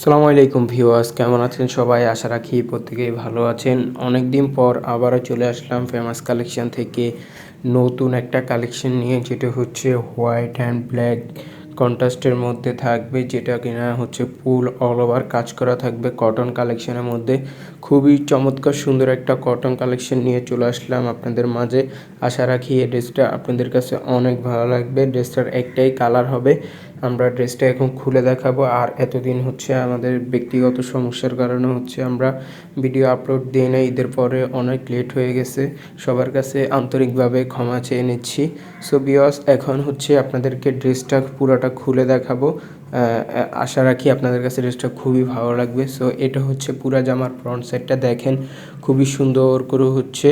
সালামু আলাইকুম ভিউয়ার্স, কেমন আছেন সবাই? আশা রাখি প্রত্যেকেই ভালো আছেন। অনেক দিন পর আবারও চলে আসলাম ফেমাস কালেকশন থেকে নতুন একটা কালেকশন নিয়ে, যেটা হচ্ছে হোয়াইট অ্যান্ড ব্ল্যাক কন্ট্রাস্টের মধ্যে থাকবে, যেটা কিনা হচ্ছে ফুল অল ওভার কাজ করা থাকবে কটন কালেকশনের মধ্যে। খুবই চমৎকার সুন্দর একটা কটন কালেকশন নিয়ে চলে আসলাম আপনাদের মাঝে। আশা রাখি এই ড্রেসটা আপনাদের কাছে অনেক ভালো লাগবে। ড্রেসটার একটাই কালার হবে আমরা ড্রেসটা এখন খুলে দেখাবো। আর এতদিন হচ্ছে আমাদের ব্যক্তিগত সমস্যার কারণে হচ্ছে আমরা ভিডিও আপলোড দিই না ঈদের পরে অনেক লেট হয়ে গেছে। সবার কাছে আন্তরিকভাবে ক্ষমা চেয়ে নিচ্ছি। সো বিয়স এখন হচ্ছে আপনাদেরকে ড্রেসটা পুরোটা খুলে দেখাবো। আশা রাখি আপনাদের কাছে ড্রেসটা খুবই ভালো লাগবে। সো এটা হচ্ছে পুরা জামার ফ্রন্ট সাইডটা দেখেন। খুবই সুন্দর করে হচ্ছে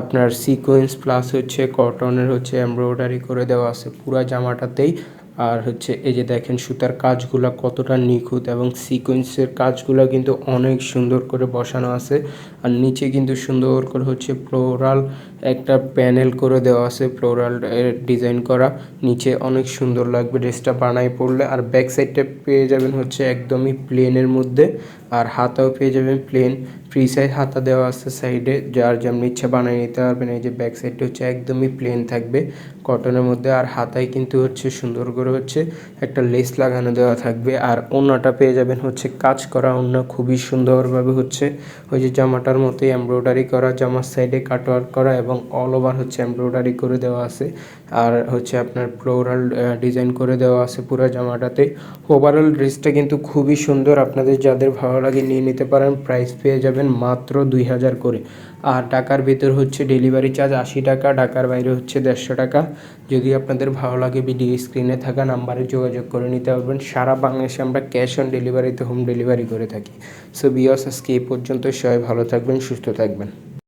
আপনার সিকোয়েন্স প্লাস হচ্ছে কটনের হচ্ছে এমব্রয়ডারি করে দেওয়া আছে পুরা জামাটাতেই। আর হচ্ছে এই যে দেখেন সুতার কাজগুলো কতটা নিখুঁত এবং সিকোয়েন্সের কাজগুলো কিন্তু অনেক সুন্দর করে বসানো আছে। আর নিচে কিন্তু সুন্দর করে হচ্ছে ফ্লোরাল একটা প্যানেল করে দেওয়া আছে ফ্লোরাল ডিজাইন করা। নিচে অনেক সুন্দর লাগবে ড্রেসটা বানাই পড়লে আর ব্যাক সাইডটা পেয়ে যাবেন হচ্ছে একদমই প্লেনের মধ্যে। আর হাতাও পেয়ে যাবেন প্লেন ফ্রি সাইজ হাতা দেওয়া আছে সাইডে যার যেমন ইচ্ছা বানিয়ে নিতে পারবেন। এই যে ব্যাক সাইডটা হচ্ছে একদমই প্লেন থাকবে কটনের মধ্যে। আর হাতায় কিন্তু হচ্ছে সুন্দর করে হচ্ছে একটা লেস লাগানো দেওয়া থাকবে। আর ওনাটা পেয়ে যাবেন হচ্ছে কাজ করা অন্য খুবই সুন্দরভাবে হচ্ছে ওই যে জামাটার মতোই এমব্রয়ডারি করা, জামার সাইডে কাটওয়ার্ক করা এবং অল ওভার হচ্ছে এমব্রয়ডারি করে দেওয়া আছে। আর হচ্ছে আপনার ফ্লোরাল ডিজাইন করে দেওয়া আছে পুরো জামাটাতে। ওভারঅল ড্রেসটা কিন্তু খুবই সুন্দর। আপনাদের যাদের ভালো লাগে নিয়ে নিতে পারেন প্রাইস পেয়ে যাবেন মাত্র দুই হাজার করে। আর টাকার ভিতর হচ্ছে ডেলিভারি চার্জ আশি টাকা, ঢাকার বাইরে হচ্ছে দেড়শো টাকা। যদি আপনাদের ভালো লাগে ভিডিও স্ক্রিনে থাকা নাম্বারে যোগাযোগ করে নিতে পারবেন। সারা বাংলাদেশে আমরা ক্যাশ অন ডেলিভারিতে হোম ডেলিভারি করে থাকি। সো বিয়স আজকে এই পর্যন্ত সবাই ভালো থাকবেন, সুস্থ থাকবেন।